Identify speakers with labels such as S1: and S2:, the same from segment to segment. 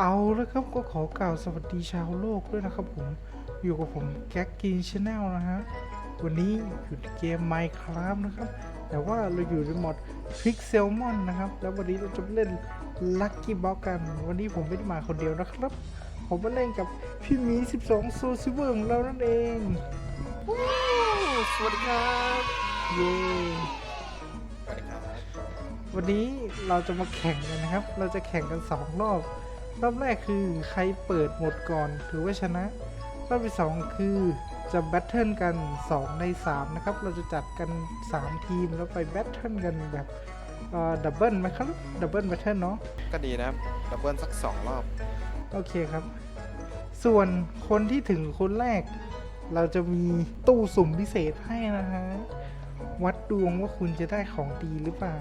S1: เอาแล้วครับก็ขอกล่าวสวัสดีชาวโลกด้วยนะครับผม อยู่กับผมแก๊กกินชาแนลนะฮะ วันนี้อยู่ในเกม Minecraft นะครับ แต่ว่าเราอยู่ในโหมด Pixelmon นะครับ แล้ววันนี้เราจะเล่น Lucky Block กัน วันนี้ผมไม่ได้มาคนเดียวนะครับ ผมมาเล่นกับพี่หมี 12 โซซิเวอร์ของเรานั่นเองว้าวสวัสดีครับเย้
S2: สวัสดีครับ
S1: วันนี้เราจะมาแข่งกันนะครับ เราจะแข่งกัน 2 รอบ รอบแรกคือใครเปิดหมดก่อนถือว่าชนะ รอบที่สองคือจะแบทเทิลกัน 2 ใน 3 นะครับ เราจะจัดกัน 3 ทีมแล้วไปแบทเทิลกันแบบดับเบิลไหมครับดับเบิลแบทเทิลเนาะ
S2: ก็ดีนะดับเบิลสักสองรอบ
S1: โอเคครับ ส่วนคนที่ถึงคนแรก เราจะมีตู้สุ่มพิเศษให้นะฮะ วัดดวงว่าคุณจะได้ของดีหรือเปล่า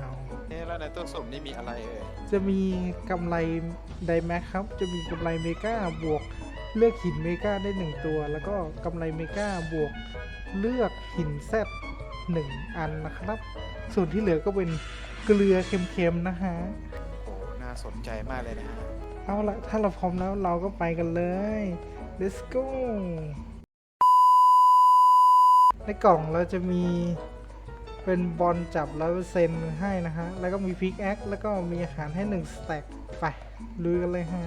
S2: เอ๊ะแล้วในตู้สุ่มนี่มีอะไรเอ่ย
S1: จะมีกำไรไดแม็กครับ จะมีกำไรเมกาบวกเลือกหินเมกาได้หนึ่งตัว แล้วก็กำไรเมกาบวกเลือกหินแซดหนึ่งอันนะครับ ส่วนที่เหลือก็เป็นเกลือเค็มๆนะฮะ
S2: โอ้น่าสนใจมากเลยนะฮะ
S1: เอาละถ้าเราพร้อมแล้วเราก็ไปกันเลย let's go ในกล่องเราจะมี เป็นบอลจับร้อยเปอร์เซ็นต์ให้นะฮะ แล้วก็มีพิกแอคแล้วก็มีอาหารให้หนึ่งสแต็กไปลุยกันเลยฮะ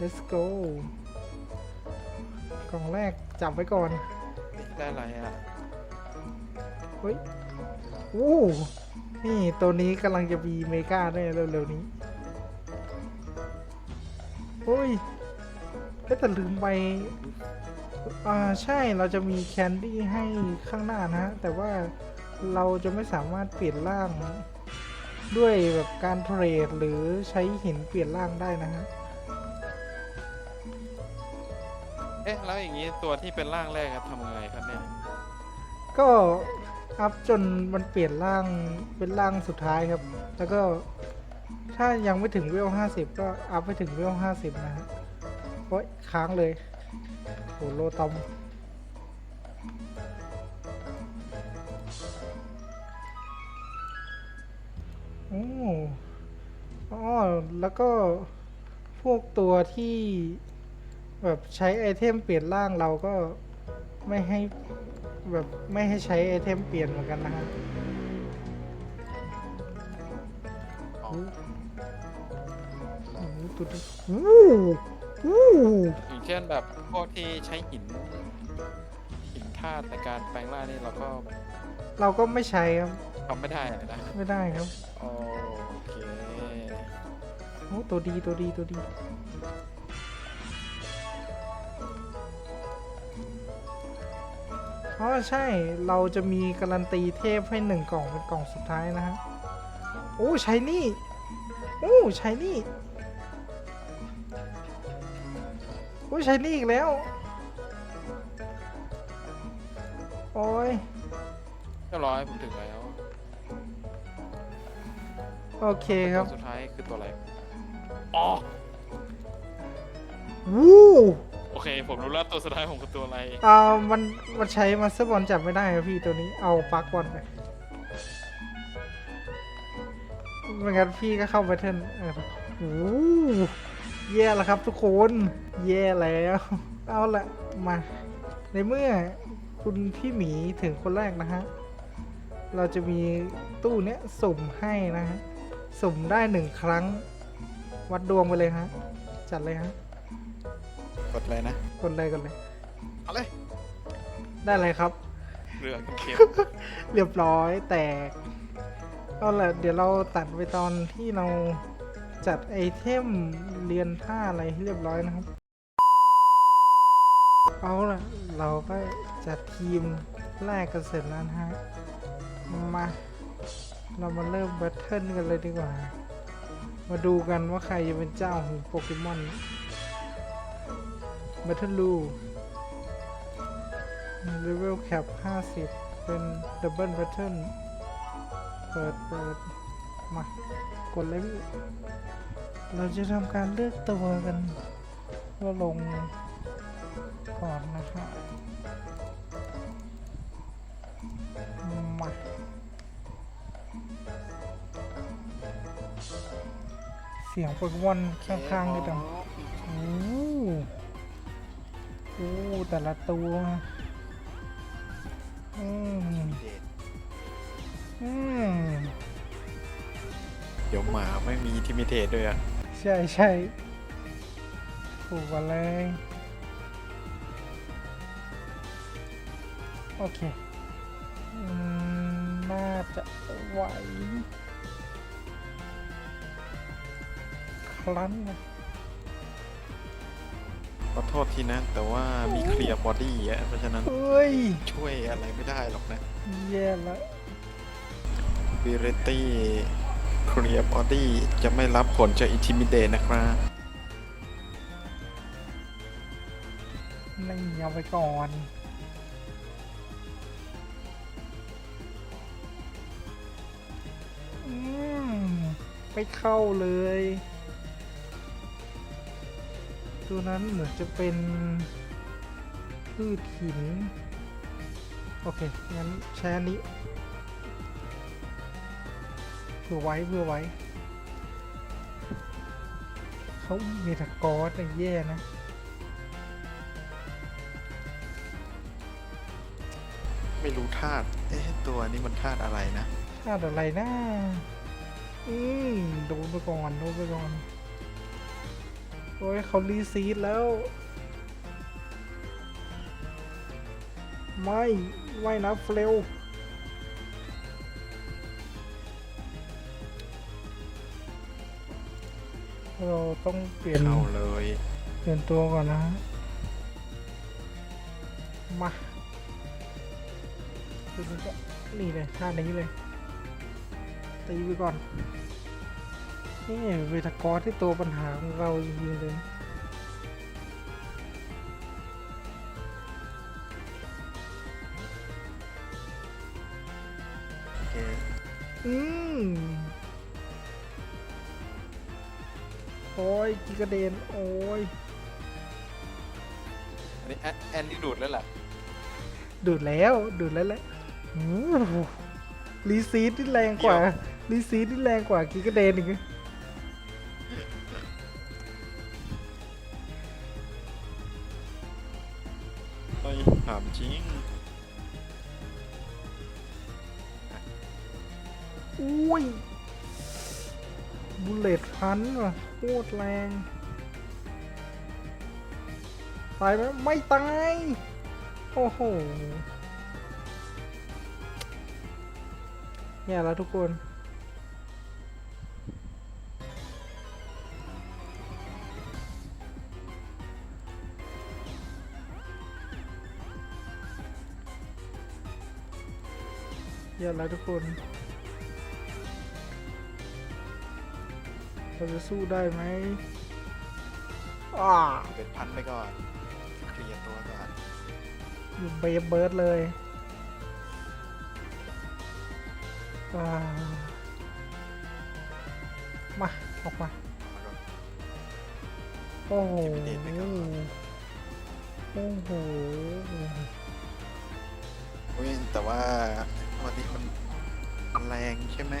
S1: let's go กล่องแรกจับไว้ก่อน
S2: นี่ได้อะไรอะ
S1: เฮ้ยวู้นี่ตัวนี้กำลังจะมีเมกาด้วยเร็วๆนี้เฮ้ยเอ๊ะแต่ลืมไป อ่า ใช่เราจะมีแคนดี้ให้ข้างหน้านะฮะ แต่ว่า เราจะไม่สามารถเปลี่ยนร่าง ด้วยแบบการเทรดหรือใช้หินเปลี่ยนร่างได้นะฮะ
S2: เอ๊ะแล้วอย่างนี้ตัวที่เป็นร่างแรกอะทำไงครับเนี่ย
S1: ก็อัพจนมันเปลี่ยนร่างเป็นร่างสุดท้ายครับ แล้วก็ถ้ายังไม่ถึงเวล50ก็อัพไปถึงเวล50นะฮะโอ้ยค้างเลยโหโลตอม โอ้อ๋อแล้วก็พวกตัวที่แบบใช้ไอเทมเปลี่ยนร่างเราก็ไม่ให้แบบไม่ให้ใช้ไอเทมเปลี่ยนเหมือนกันนะฮะ
S2: อ๋อ
S1: โอ้โหตัวนี้วู้วู้
S2: อย่างเช่นแบบพวกที่ใช้หินหินธาตุในการแปลงร่างนี่เราก็
S1: เราก็ไม่ใช้ครับ
S2: ทำไม่ได้เลยนะ
S1: ไม่ได้ครับ
S2: โอเค
S1: โอ้ตัวดีตัวดีตัวดีอ๋อใช่เราจะมีการันตีเทพให้หนึ่งกล่องเป็นกล่องสุดท้ายนะฮะโอ้ใช้นี่โอ้ใช้นี่โอ้ใช้นี่อีกแล้วโอ้ย
S2: เรียบร้อยผมถึงแล้ว
S1: โอเคค
S2: ตั
S1: รั
S2: ว
S1: บ
S2: สุดท้ายคือตัวอะไร อ๋อ
S1: วู้
S2: โอเค ผมรู้แล้วตัวสุดท้ายผมคือตัวอะไร
S1: อ่ามันมันใช้มาสเตอร์บอลจับไม่ได้ครับพี่ตัวนี้เอาปลั๊กบอลไปไม่งั้นพี่ก็เข้าไปเทิร์นเออโอ้แย่แล้วครับทุกคน แย่แล้ว เอาละมา ในเมื่อคุณพี่หมีถึงคนแรกนะฮะ เราจะมีตู้เนี้ยสุ่มให้นะฮะ สุ่มได้หนึ่งครั้ง วัดดวงไปเลยฮะ จัดเลยฮะ
S2: กดเลยนะ
S1: กดเลยกดเลย
S2: เอาเลย
S1: ได้เลยครับ
S2: เรือเข็ม
S1: เรียบร้อยแตกเอาละเดี๋ยวเราตัดไปตอนที่เราจัดไอเทมเรียนท่าอะไรให้เรียบร้อยนะครับ เอาละเราก็จัดทีมแรกกันเสร็จแล้วนะฮะ มา เรามาเริ่มแบทเทิลกันเลยดีกว่า มาดูกันว่าใครจะเป็นเจ้าของโปเกมอนแบทเทิลลูเลเวลแคป50 เป็นดับเบิลแบทเทิลเปิดเปิดมากดเลยพี่เราจะทำการเลือกตัวกันว่าลงก่อนนะครับม สียงโปเกมอนข้างๆนี่ดังโอ้โอ้แต่ละตัวอืม
S2: เด็ด
S1: อืม
S2: เดี๋ยวหมาไม่มีทิมิเทตด้วยอะ
S1: ใช่ใช่ถูกกว่าเลยโอเคอืมน่าจะไหว รั้นนะ
S2: ขอโทษทีนะ แต่ว่ามีเคลียร์บอดี้อะเพราะฉะนั้น
S1: เฮ้ย
S2: ช่วยอะไรไม่ได้หรอกนะ
S1: แย่ละ
S2: วิรตี้เคลียร์บอดี้จะไม่รับผลจากอินทิมิเดตนะครับ
S1: นี่เอาไปก่อนอืมไปเข้าเลย ตัวนั้นเหมือนจะเป็นพืชหิน โอเค งั้นใช้อันนี้เพื่อไว้เพื่อไว้ เขาเมตากอสเนี่ยแย่นะ
S2: ไม่รู้ธาตุ เอ๊ะ ตัวนี้มันธาตุอะไรนะ
S1: ธาตุอะไรนะ อืมโดนไปก่อนโดนไปก่อน โอ้ยเขารีซีดแล้ว ไม่ไม่นะเฟลเราต้องเปลี่ยน
S2: เข้าเลย
S1: เปลี่ยนตัวก่อนนะฮะมาตัวนี้ก็นี่เลยท่านี้เลยตีไปก่อน นี่เวทากรที่ตัวปัญหาของเราจริงๆเลย
S2: โอเค
S1: อืมโอ้ยกิกระเด็นโอ้ย
S2: อันนี้แอนแอนนี่ดูดแล้วล่ะ
S1: ดูดแล้วดูดแล้วแหละอู้หูรีซีดที่แรงกว่ารีซีดที่แรงกว่ากิกระเดนอีก ตรแรง ตายไหมไม่ตาย โอ้โหแย่ยแล้วทุกคนแย่แล้วทุกคน เราจะสู้ได้ไหมอ่า
S2: เป็นพันไปก่อน เคลียร์ตัวก่อน
S1: อยู่เบฟเบิร์ดเลยอ่ามา ออกมา
S2: เอามาก่อน
S1: โอ้โห
S2: Intimidate ไปก่อน
S1: โอ้โห
S2: เว้ยแต่ว่าวันนี้มันมันแรงใช่ไหม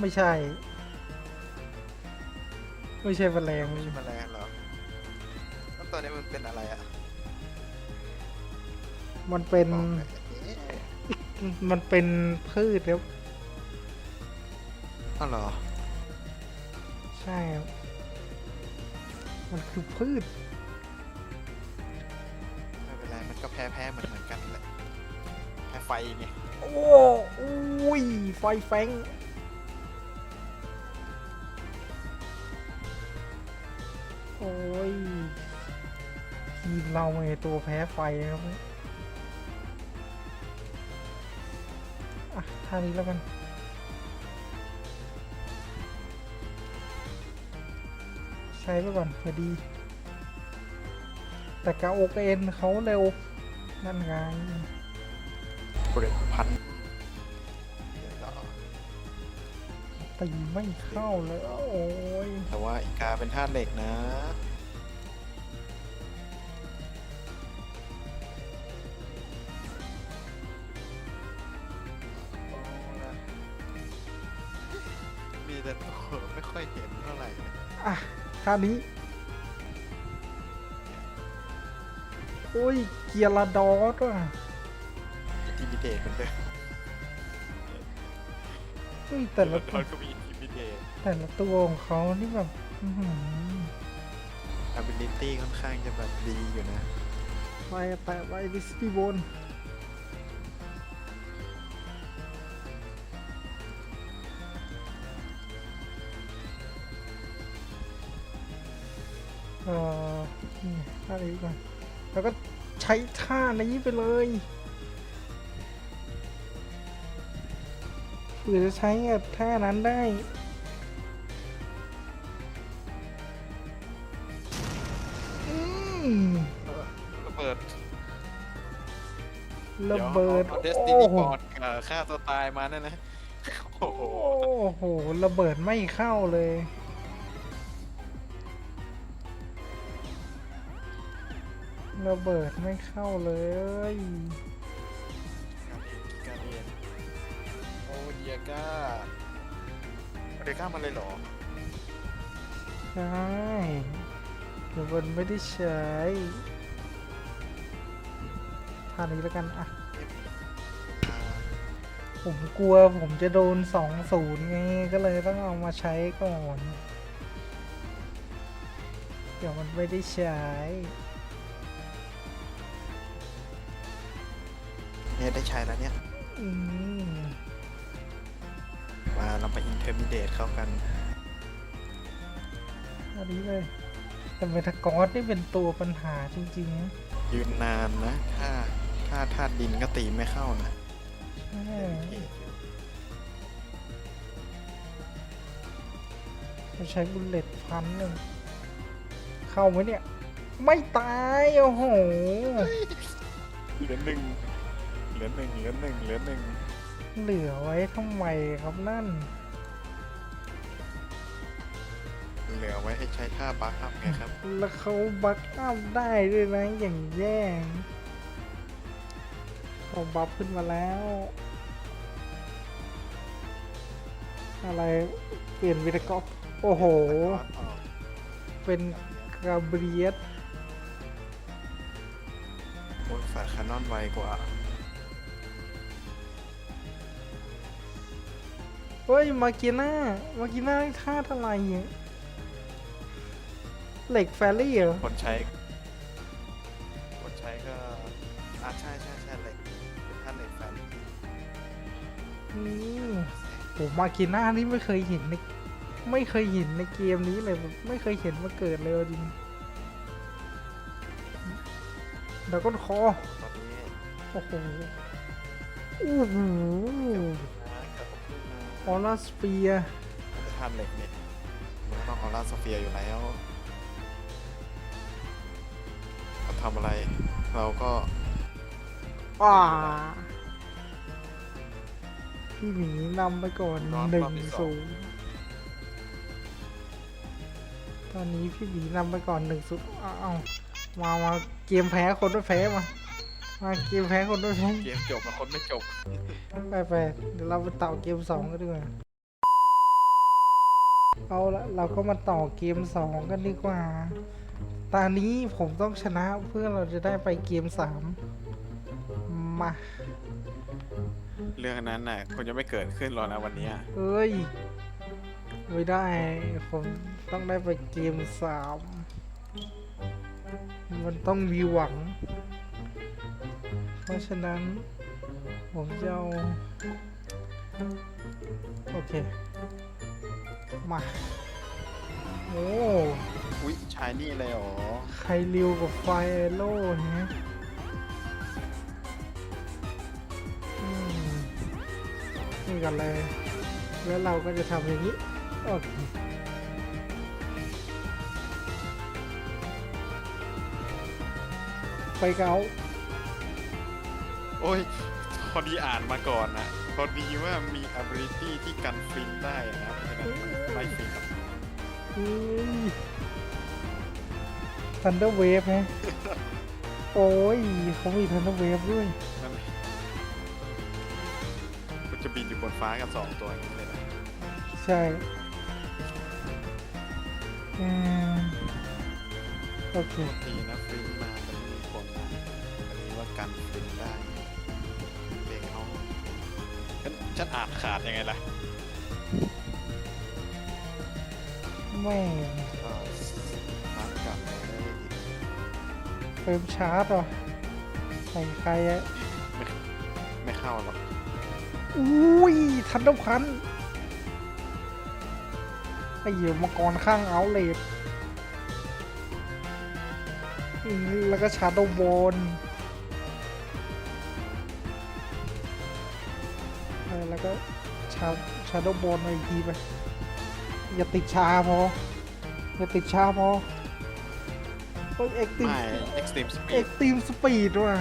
S1: ไม่ใช่ ไม่ใช่แมลง
S2: ไม่ใช่แมลงเหรอแล้วตอนนี้มันเป็นอะไรอะ
S1: มันเป็น
S2: บอกหน่อยเอ๊ะ
S1: มันเป็นพืชครับ
S2: อ้าวเหรอ
S1: ใช่ครับมันคือพืช
S2: ไม่เป็นไร มันก็แพ้แพ้เหมือนเหมือนกันแหละแพ้ไฟไง
S1: โอ้อุ้ยไฟแฟง อ้ยทีมเราไงตัวแพ้ไฟครับอะท่านี้แล้วกันใช้ไปก่อนพอดี แต่กาโอกเอ็นเขาเร็ว นั่นไง
S2: เบรกพัน ตี
S1: ไม่เข้าเลยโอ้ย
S2: แต่ว่าอีกาเป็นธาตุเหล็กนะ มีแต่ตัวไม่ค่อยเห็นเท่าไหร่เลย
S1: อะท่านี้โอ้ยเกียร์ลาดอสว่ะ
S2: อินทิมิเดตมันเดิม
S1: เฮ้ยแต่ละ
S2: ต
S1: ตัว
S2: อนก็มีอินทิมิเดต
S1: แต่ละตัวของเขานี่แบบอื้อหือ
S2: ability ค่อนข้างจะแบบดีอยู่นะ
S1: ไปแปะไว้ดิสปีบนเอ่อนี่ท่านี้ก่อนแล้วก็ใช้ท่านี้ไปเลย เผื่อจะใช้กับท่านั้นได้ อืม
S2: ระเบิด
S1: ระเบิด
S2: เดส
S1: โอ้
S2: ตินี
S1: โห
S2: บอดฆ่าตัวตายมานั่นนะโอ้โห
S1: โอ้โห ระเบิดไม่เข้าเลย ระเบิดไม่เข้าเลย
S2: ก้าเอาเดียก้ามาเลยเหรอ
S1: ใช่ระเบิดไม่ได้ใช้ท่านี้แล้วกันอะ
S2: อ่า
S1: ผมกลัวผมจะโดนสองศูนย์ไงก็เลยต้องเอามาใช้ก่อน เดี๋ยวมันไม่ได้ใช้
S2: เนี่ยได้ใช้แล้วเนี่ย
S1: อืม
S2: มาเรามาอินเทอร์มิเดตเข้ากัน
S1: อันนี้เลยแต่เมทากอสนี่เป็นตัวปัญหาจริงๆนะ
S2: ยืนนานนะ ถ้าถ้าธาตุดินก็ตีไม่เข้านะ
S1: ใช่เราใช้บุลเลตพันหนึ่ง เข้าไหมเนี่ย ไม่ตาย โอ้โห
S2: เหลือหนึ่งเหลือหนึ่งเหลือหนึ่งเหลือหนึ่ง
S1: เหลือไว้ทำไมครับนั่น
S2: เหลือไว้ให้ใช้ท่าบัคอัพไงครับ
S1: แล้วเขาบัคอัพได้ด้วยนะอย่างแย่เขาบัฟขึ้นมาแล้ว อะไรเปลี่ยนวิทกอฟโอ้โห เป็นกาเบรียส
S2: โอ้ยฝ่ายคานอนไวกว่า
S1: เฮ้ยมากิน่ามากิน่าท่าเท่าไหร่อะเหล็กแฟรี่เหรอ
S2: คนใช้ คนใช้ก็อ่าใช่ใช่ใช่เหล็กเป็นท่าเหล็กแฟน
S1: อืมโหมากิน่านี่ไม่เคยเห็นในไม่เคยเห็นในเกมนี้เลยแบบไม่เคยเห็นมาเกิดเลยเอาจริงแล้วก็คอ
S2: ตอนนี้
S1: โอ้โห โอ้โห ออร่าสเปียร์
S2: ท่าเหล็กเนี่ยมันก็ต้องออร่าโซเฟียอยู่แล้วเราทำอะไร เราก็
S1: อ่าพี่หมีนำไปก่อนหนึ่งศูนย์ตอนนี้พี่หมีนำไปก่อนหนึ่งศูนย์อ้าวมามาเกมแพ้คนด้วยแพ้มา มาเกมแพ้คนด้วยแพ้
S2: เกมจบแล้วคนไม่จบ
S1: ไปไปเดี๋ยวเราไปต่อเกมสองกันดีกว่า เอาละเราก็มาต่อเกมสองกันดีกว่า ตอนนี้ผมต้องชนะเพื่อเราจะได้ไปเกมสามมา
S2: เรื่องนั้นน่ะคงจะไม่เกิดขึ้นหรอกนะวันเนี้ย
S1: เอ้ย ไม่ได้ ผมต้องได้ไปเกมสามมันต้องมีหวัง เพราะฉะนั้นผมจะเอาโอเค มา โอ้
S2: อุ๊ยชายนี่เลยเหรอ
S1: ใครเร็วกับไฟเอโร่เนี่ยอืมนี่กันเลย แล้วเราก็จะทำอย่างนี้ โอเคไปเกา
S2: โอ้ย พอดีอ่านมาก่อนนะพอดีว่ามี ability ที่กันฟินได้นะเพราะฉะนั้นมันไม่ฟินครับ
S1: ทันเดอร์เวฟฮะโอ้ยเขามีทันเดอร์เวฟด้วย
S2: นั่นเลยมันจะบินอยู่บนฟ้ากันสองตัวอย่างนี้เลยนะ
S1: ใช่อืมโอเค
S2: ดีนะฟรินมาแต่ไม่มีผลนะอันนี้ว่ากันฟรินได้ ฉันฉันอ่านขาดยังไงล่ะ
S1: แม่ง
S2: ก็รับกลับมาได้อีก
S1: เฟิร์มชาร์จเหรอใส่ใครอะ
S2: ไม่ไม่เข้าหรอก
S1: อุ้ยทันเดอร์พันไอ้เหยื่อมังกรข้างเอาเลดแล้วก็ชาโดว์บอล ก็ชาชาโดว์บอลมาอีกทีไป อย่าติดชาพอ อย่าติดชาพอต้องเอ็กติม
S2: ไม่ extreme
S1: เอ็
S2: speed
S1: กติมสปีดว่ะ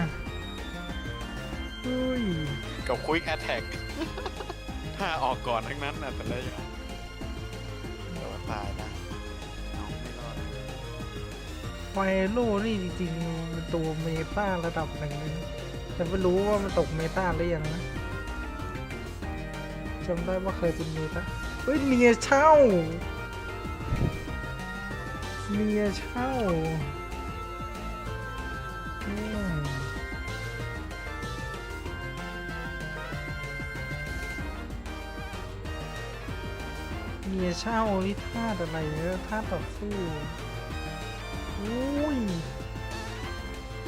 S1: เฮ้ย
S2: กับ quick attack ถ้าออกก่อนทั้งนั้นนะแต่ละอย่างเดี๋ยวตายนะน้องไม่รอด
S1: ไฟโลนี่จริงๆมันตัวเมตาระดับหนึ่งเลยนะแต่ไม่รู้ว่ามันตกเมตาหรือยังนะ จำได้ว่าเคยเป็นเมตาเฮ้ยเนียเช่าเนียเช่าอืมเนียเช่านี่ธาอะไรเนี่ยธาต่อสู้อุ้ย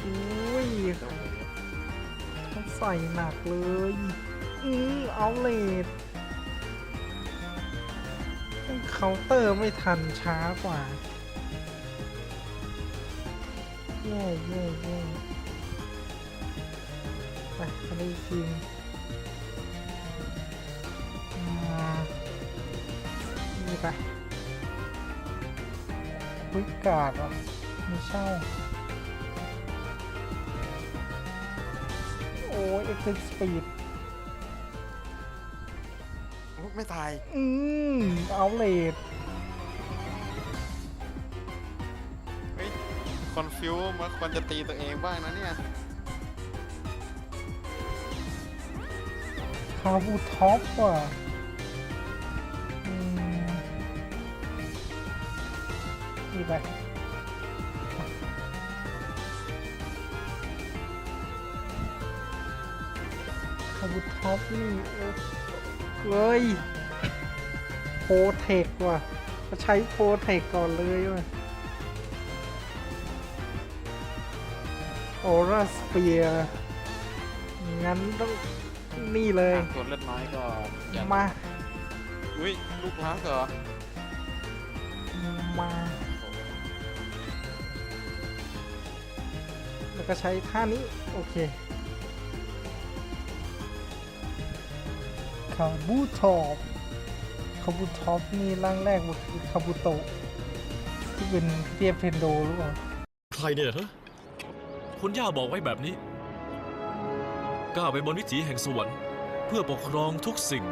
S1: อุ้ย
S2: เจ้าเวฟ
S1: เขาใส่หนักเลย อือเอาเลด เคาน์เตอร์ไม่ทันช้ากว่า แย่แย่แย่ไปอันนี้ทีมานี่ไปวิกาดเหรอไม่ใช่ โอ้ยเอ็กซ์สปีด
S2: ไม่ตาย
S1: อืมเอาเลด
S2: เฮ้ยคอนฟิวมาควรจะตีตัวเองบ้างนะเนี่ย
S1: คาบูท็อปว่ะอืมนี่ไปคาบูท็อปนี่เอ้ย เฮ้ยโพเทคว่ะก็ใช้โพเทคก่อนเลยว่ะโอราสเปียงั้นต้องนี่เลย
S2: ตัวเลือดน้อยก็อย่
S1: มา
S2: อุ้ยลูกรักเหรอ
S1: มา แล้วก็ใช้ท่านี้ โอเค คาบูทอปคาบูทอปนี่ร่างแรกมันคือคาบูโตะที่เป็นเทียบเพนโดหรือเปล่า
S3: ใครเนี่ยฮะคุณย่าบอกไว้แบบนี้ ก้าวไปบนวิถีแห่งสวรรค์ เพื่อปกครองทุกสิ่ง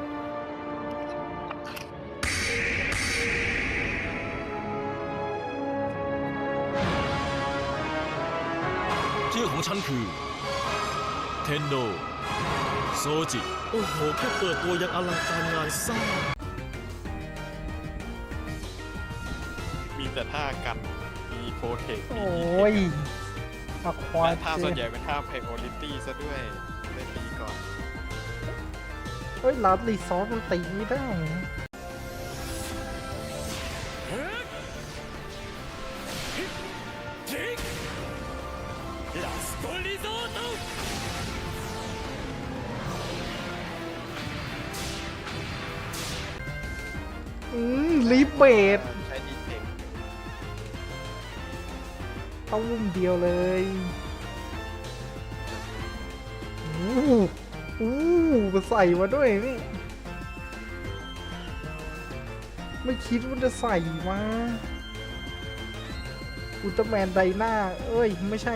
S3: ชื่อของฉันคือ เทนโด โซจิ โอ้โห แค่เปิดตัวยังอลังการงานสร้าง
S2: มีแต่ท่ากันมีโปรเทค
S1: โอ
S2: มี้
S1: ยอะควา
S2: และท่าส่วน
S1: เจ
S2: ใหญ่เป็นท่าไพโอลิตี้ซะด้วยได้ตีก่อน
S1: เฮ้ยลาดรีซอสมันตีไม่ได้นะ ต้มเดียวเลยอู้อู้ใส่มาด้วยนี่ ไม่คิดว่าจะใส่มาอุลตร้าแมนไดนาเอ้ย ไม่ใช่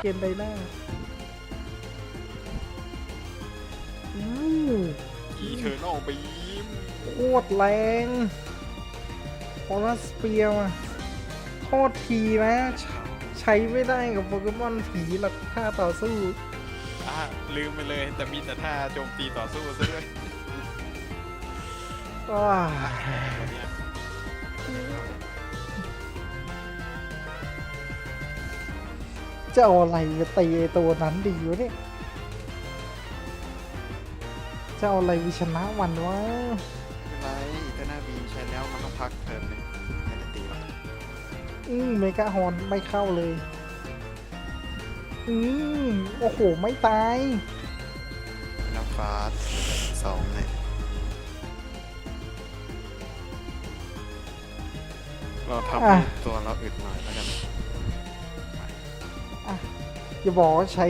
S1: เกมไดนาอู้
S2: อีเทอร์นอลบีม
S1: โคตรแรงออรัสเปียร์มาษทีนะใช้ไม่ได้กับโปเกมอนผีหรอกท่าต่อสู้
S2: อะลืมไปเลยแต่มีแต่ท่าโจมตีต่อสู้ซะด้วย
S1: ว้า จะเอาอะไรไปตีไอ้ตัวนั้นดีวะเนี่ย จะเอาอะไรไปชนะมันวะ
S2: ไม่เป็นไรอีเทอร์นาบีใช้แล้วมันต้องพักเทิร์นหนึงไม่ได้ตีหรอก
S1: อืมเมกาฮอนไม่เข้าเลย อืมโอ้โห ไม่ตาย
S2: น้ำฟ้าสองเนี่ยเราทำ
S1: อะ
S2: ให้ตัวเราอึดหน่อยแล้วกัน
S1: อย่าบอกว่าใช้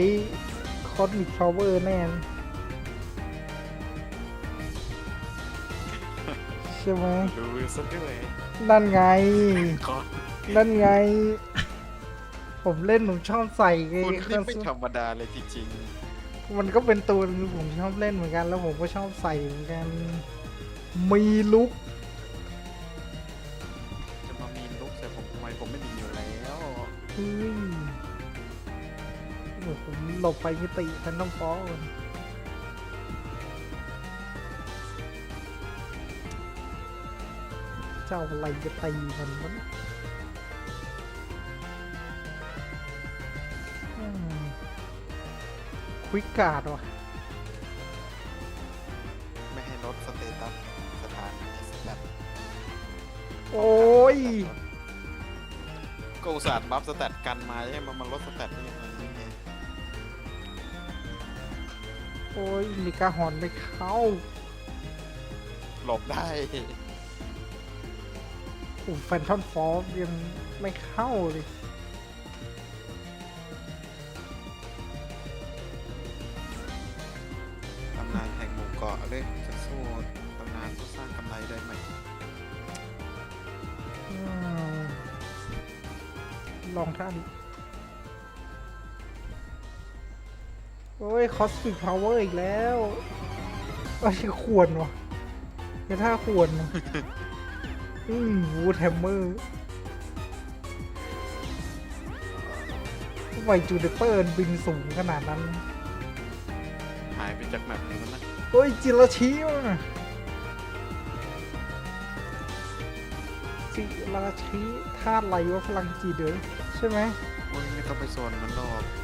S1: คอ s มิ c พาวเวอร์แน่ใช่ไหม
S2: ดูซะด้วย
S1: นั่นไง
S2: ขอ
S1: นั่นไง ผมเล่นผมชอบใส่ไง
S2: คุณนี่ไม่ธรรมดาเลยจริง
S1: มันก็เป็นตัวนึงผมชอบเล่นเหมือนกัน แล้วผมก็ชอบใส่เหมือนกัน มีลุก หผมหลบไปมิติฉันต้องฟ้องมันเจ้าอะไรจะตีมันวะเนี่ยอืมควิกการ์ดว่ะ
S2: ไม่ให้ลดสเตตัสสถานแบบ
S1: โอ้ย
S2: ก็อุตส่าห์บัฟสแตทกันมาใช่ไหมมันมาลดสแตทได้ยังไง
S1: โอ้ยมีกาหอนไม่เข้า
S2: หลบได้
S1: โอ้แฟนทอนฟอร์ยังไม่เข้าเลย
S2: ตำนานแห่งหมู่เกาะเลยจะสู้ตำนานผู้สร้างกำไรได้ไหม
S1: อืมลองท่านี้ ยคอส m ิ c พาวเวอร์อีกแล้วเอ้ยขวนวะเป็นท่าขวนวะอืมวูดแฮมเมอร์ทำไมจูเดเปอร์บินสูงขนาดนั้น
S2: หายไปจากแมปนี้แล้วนะ
S1: โอ้ย จิราชิว่ะจิราชิธาตุอะไรวะพลังจิตเด้อใช่ไหม
S2: โอ้ยไม่ต้องไปโซนมันหรอกเจต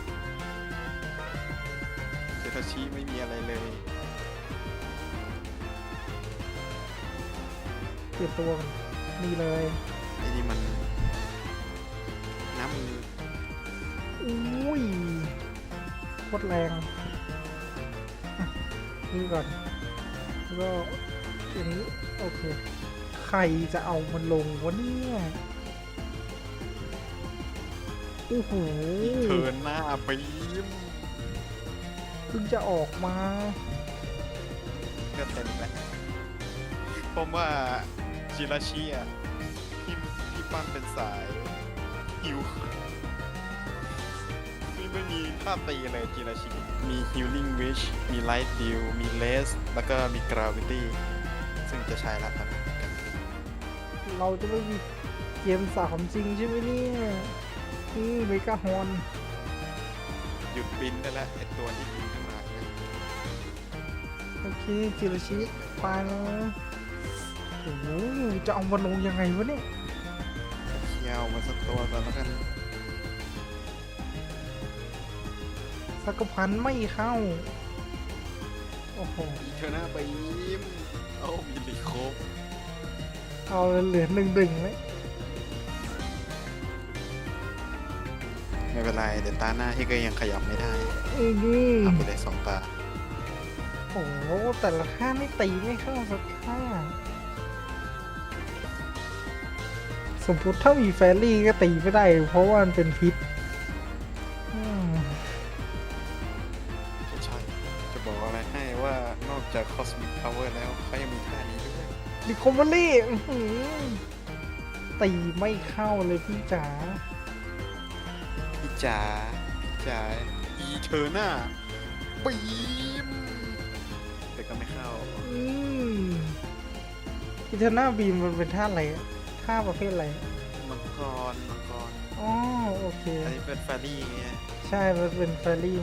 S2: าชิไม่มีอะไรเลย
S1: เปลี่ยนตัวกันนี่เลย
S2: ไอ้นี่มัน น้ำมือ
S1: อุ้ยโคตรแรงอะนี่ก่อนแล้วก็อย่างนี้โอเค ใครจะเอามันลงวะเนี่ยโอ้โห
S2: เทิร์นหน้าบีม
S1: เพิ่งจะออกมา
S2: ก็เต็มแล้วผมว่าจิราชิอะพี่พี่ปั้นเป็นสายฮิวนี่ไม่มีท่าตีเลยจิราชิมี Healing Wish มี Light Deal มี Less แล้วก็มี Gravity ซึ่งจะใช้แล้วตอนนี้
S1: เราจะไม่มีเกมสามจริงใช่ไหมเนี่ยอืมเมกาฮอน
S2: หยุดบินได้แล้วไอตัวที่
S1: โอเคจิราชิไปแล้วโอ้โหจะเอามาลงยังไงวะเนี่ย
S2: เคียวมาสักตัวก่อนแล้วกัน
S1: สักพันไม่เข้า โอ้โห
S2: อีเทอร์นาบีมโอ้มีลิโคบ
S1: เอาเหลือหนึ่งหนึ่งไหม
S2: ไม่เป็นไร เดี๋ยวตาหน้าที่ก็ยังขยับไม่ได้
S1: อืม
S2: ทำไปเลยสองตา
S1: โอ้โห แต่ละข้างไม่ตีไม่เข้าสักข้างสมมติถ้ามีแฟรี่ก็ตีไม่ได้ เพราะว่ามันเป็นพิษอืม
S2: จะใช่จะบอกอะไรให้ว่านอกจาก Cosmic Power แล้วเขายังมีท่านี้ด้วย
S1: ดิคอมเบอรี่อื้อหือตีไม่เข้าเลยพี่จ๋า
S2: พี่จ๋า พี่จ๋า อีเทอร์นาบีมแต่ ก็ไม่เข้า
S1: อืมอิเทอร์นาบีมมันเป็นท่าอะไรอะท่าประเภทอะไร
S2: มังกร มังกร
S1: อ๋อ โอเค
S2: อันนี้เป็นแฟรี่ไง
S1: ใช่ มันเป็นแฟรี่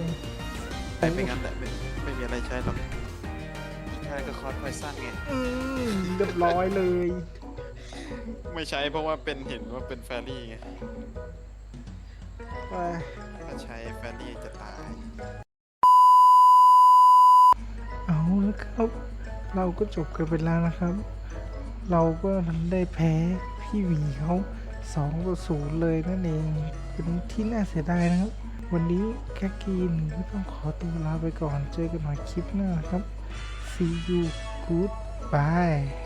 S2: ใช้ไม่งั้นแหละไม่ไม่มีอะไรใช้หรอกอีกแค่ก็คอร์สไฟสั้นไง
S1: อืมเรียบร้อยเลย
S2: ไม่ใช้เพราะว่าเป็นเห็นว่าเป็นแฟรี่ไง
S1: ไป
S2: ถ้าใช้แฟรี่จะตาย
S1: เอาแล้วครับ เราก็จบกันไปแล้วนะครับ เราก็ได้แพ้พี่หวีเขาสองต่อศูนย์เลยนั่นเองเป็นที่น่าเสียดายนะครับ วันนี้แค่กินก็ต้องขอตัวลาไปก่อนเจอกันใหม่คลิปหน้านะครับ see you goodbye